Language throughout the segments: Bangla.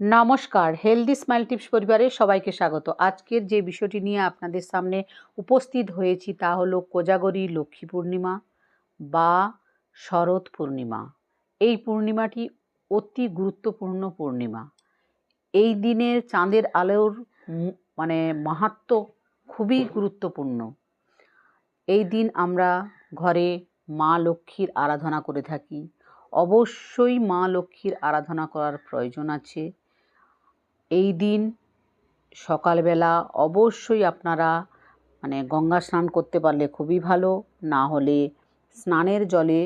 নমস্কার হেলদি স্মাইল টিপস পরিবারের সবাইকে স্বাগত। আজকের যে বিষয়টি নিয়ে আপনাদের সামনে উপস্থিত হয়েছি তা হলো কোজাগরী লক্ষ্মী পূর্ণিমা বা শরৎ পূর্ণিমা। এই পূর্ণিমাটি অতি গুরুত্বপূর্ণ পূর্ণিমা। এই দিনের চাঁদের আলোর মানে মাহাত্ম খুবই গুরুত্বপূর্ণ। এই দিন আমরা ঘরে মা লক্ষ্মীর আরাধনা করে থাকি। অবশ্যই মা লক্ষ্মীর আরাধনা করার প্রয়োজন আছে। এই দিন সকালবেলা অবশ্যই আপনারা মানে গঙ্গা স্নান করতে পারলে খুবই ভালো। না হলে স্নানের জলে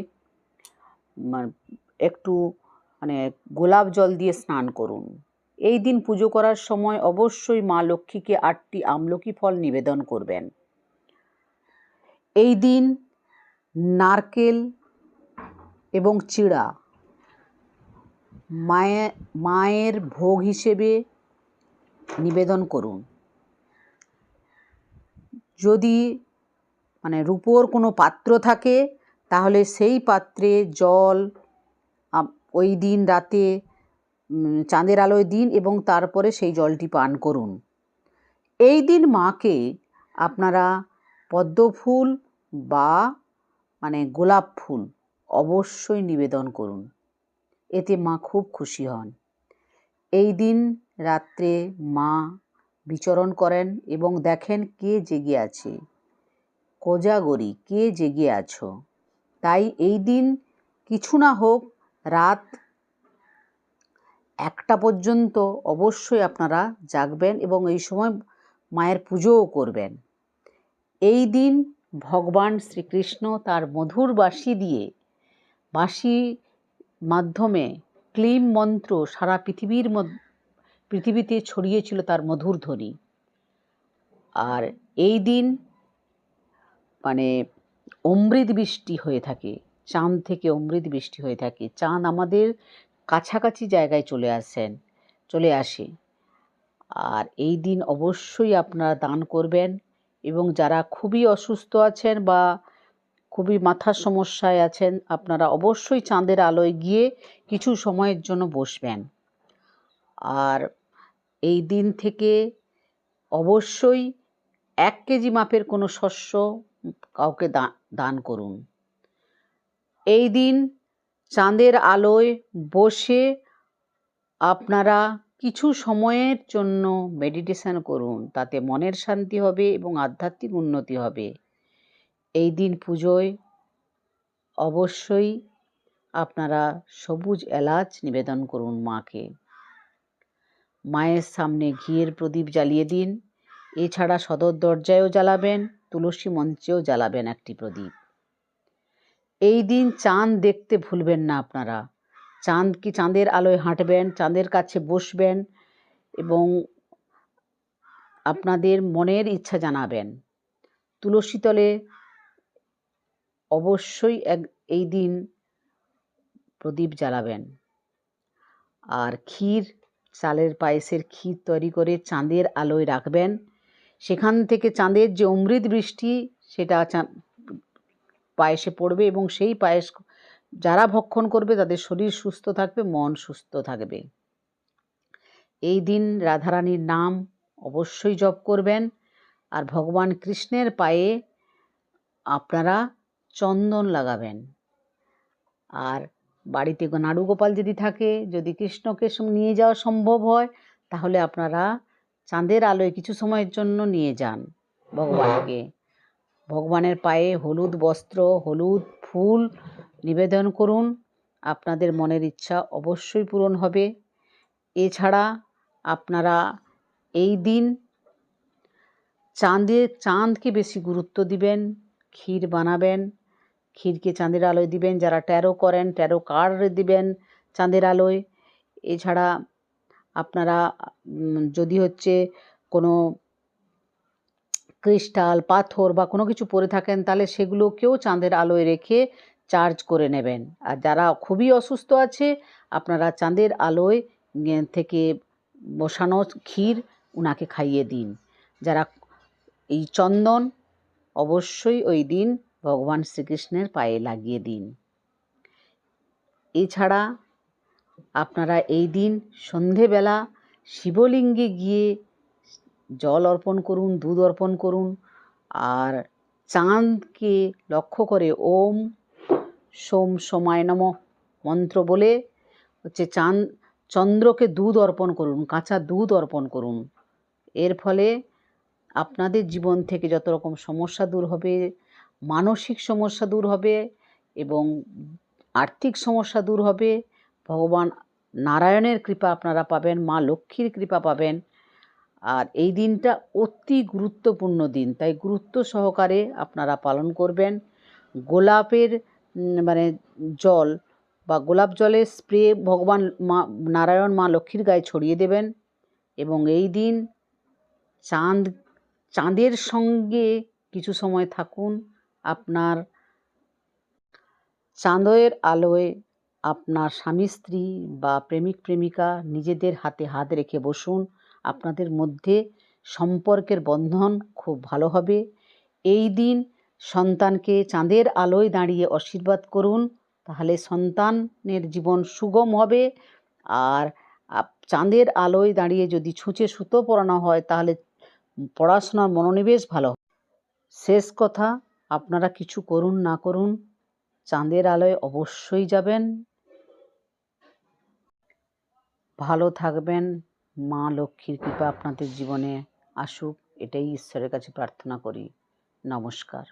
মা- একটু মানে গোলাপ জল দিয়ে স্নান করুন। এই দিন পুজো করার সময় অবশ্যই মা লক্ষ্মীকে আটটি আমলকি ফল নিবেদন করবেন। এই দিন নারকেল এবং চিড়া মায়ের মায়ের ভোগ হিসেবে নিবেদন করুন। যদি মানে রূপোর কোনো পাত্র থাকে, তাহলে সেই পাত্রে জল ওই দিন রাতে চাঁদের আলোয় দিন এবং তারপরে সেই জলটি পান করুন। এই দিন মাকে আপনারা পদ্ম ফুল বা মানে গোলাপ ফুল অবশ্যই নিবেদন করুন। এতে মা খুব খুশি হন। এই দিন রাত্রে মা বিচরণ করেন এবং দেখেন কে জেগে আছে। কোজাগরি, কে জেগে আছো? তাই এই দিন কিছু না হোক, রাত একটা পর্যন্ত অবশ্যই আপনারা জাগবেন এবং এই সময় মায়ের পুজোও করবেন। এই দিন ভগবান শ্রীকৃষ্ণ তার মধুর বাঁশি দিয়ে বাঁশি মাধ্যমে ক্লিম মন্ত্র সারা পৃথিবীর পৃথিবীতে ছড়িয়েছিল তার মধুর ধ্বনি। আর এই দিন মানে অমৃত বৃষ্টি হয়ে থাকে, চাঁদ থেকে অমৃত বৃষ্টি হয়ে থাকে। চাঁদ আমাদের কাছাকাছি জায়গায় চলে আসেন, চলে আসে। আর এই দিন অবশ্যই আপনারা দান করবেন এবং যারা খুবই অসুস্থ আছেন বা খুবই মাথার সমস্যায় আছেন, আপনারা অবশ্যই চাঁদের আলোয় গিয়ে কিছু সময়ের জন্য বসবেন। আর এই দিন থেকে অবশ্যই এক কেজি মাপের কোনো শস্য কাউকে দান করুন। এই দিন চাঁদের আলোয় বসে আপনারা কিছু সময়ের জন্য মেডিটেশন করুন, তাতে মনের শান্তি হবে এবং আধ্যাত্মিক উন্নতি হবে। এই দিন পুজোয় অবশ্যই আপনারা সবুজ এলাচ নিবেদন করুন মাকে। মায়ের সামনে ঘিয়ের প্রদীপ জ্বালিয়ে দিন। এছাড়া সদর দরজায়ও জ্বালাবেন, তুলসী মঞ্চেও জ্বালাবেন একটি প্রদীপ। এই দিন চাঁদ দেখতে ভুলবেন না আপনারা। চাঁদ কি চাঁদের আলোয় হাঁটবেন, চাঁদের কাছে বসবেন এবং আপনাদের মনের ইচ্ছা জানাবেন। তুলসী তলে অবশ্যই এক, এই দিন প্রদীপ জ্বালাবেন। আর ক্ষীর, চালের পায়েসের ক্ষীর তৈরি করে চাঁদের আলোয় রাখবেন। সেখান থেকে চাঁদের যে অমৃত বৃষ্টি, সেটা পায়েসে পড়বে এবং সেই পায়েস যারা ভক্ষণ করবে, তাদের শরীর সুস্থ থাকবে, মন সুস্থ থাকবে। এই দিন রাধারানীর নাম অবশ্যই জপ করবেন। আর ভগবান কৃষ্ণের পায়ে আপনারা চন্দন লাগাবেন। আর বাড়িতে নাড়ু গোপাল যদি থাকে, যদি কৃষ্ণকে নিয়ে যাওয়া সম্ভব হয়, তাহলে আপনারা চাঁদের আলোয় কিছু সময়ের জন্য নিয়ে যান ভগবানকে। ভগবানের পায়ে হলুদ বস্ত্র, হলুদ ফুল নিবেদন করুন। আপনাদের মনের ইচ্ছা অবশ্যই পূরণ হবে। এছাড়া আপনারা এই দিন চাঁদের চাঁদকে বেশি গুরুত্ব দিবেন। ক্ষীর বানাবেন। ক্ষীরকে চাঁদের আলোয় দিবেন। যারা ট্যারো করেন ট্যারো কার্ড দিবেন চাঁদের আলোয়। এছাড়া আপনারা যদি হচ্ছে কোনো ক্রিস্টাল পাথর বা কোনো কিছু পরে থাকেন, তাহলে সেগুলোকেও চাঁদের আলোয় রেখে চার্জ করে নেবেন। আর যারা খুবই অসুস্থ আছে, আপনারা চাঁদের আলোয় থেকে বসানো ক্ষীর উনাকে খাইয়ে দিন। যারা এই চন্দন অবশ্যই ওই দিন ভগবান শ্রীকৃষ্ণের পায়ে লাগিয়ে দিন। এছাড়া আপনারা এই দিন সন্ধেবেলা শিবলিঙ্গে গিয়ে জল অর্পণ করুন, দুধ অর্পণ করুন আর চাঁদকে লক্ষ্য করে ওম সোম সময় নম মন্ত্র বলে হচ্ছে চাঁদ, চন্দ্রকে দুধ অর্পণ করুন, কাঁচা দুধ অর্পণ করুন। এর ফলে আপনাদের জীবন থেকে যত রকম সমস্যা দূর হবে, মানসিক সমস্যা দূর হবে এবং আর্থিক সমস্যা দূর হবে, ভগবান নারায়ণের কৃপা আপনারা পাবেন, মা লক্ষ্মীর কৃপা পাবেন। আর এই দিনটা অতি গুরুত্বপূর্ণ দিন, তাই গুরুত্ব সহকারে আপনারা পালন করবেন। গোলাপের মানে জল বা গোলাপ জলের স্প্রে ভগবান মা, নারায়ণ মা লক্ষ্মীর গায়ে ছড়িয়ে দেবেন এবং এই দিন চাঁদ চাঁদের সঙ্গে কিছু সময় থাকুন। আপনার চাঁদের আলোয় আপনার স্বামী, স্ত্রী বা প্রেমিক, প্রেমিকা নিজেদের হাতে হাত রেখে বসুন। আপনাদের মধ্যে সম্পর্কের বন্ধন খুব ভালো হবে। এই দিন সন্তানকে চাঁদের আলোয় দাঁড়িয়ে আশীর্বাদ করুন। তাহলে সন্তানের জীবন সুগম হবে। আর চাঁদের আলোয় দাঁড়িয়ে যদি ছুঁচে সুতো পরানো হয়, তাহলে পড়াশোনার মনোনিবেশ ভালো। শেষ কথা, আপনারা কিছু করুন না করুন, চাঁদের আলোয় অবশ্যই যাবেন। ভালো থাকবেন। মা লক্ষ্মীর কৃপা আপনাদের জীবনে আসুক, এটাই ঈশ্বরের কাছে প্রার্থনা করি। নমস্কার।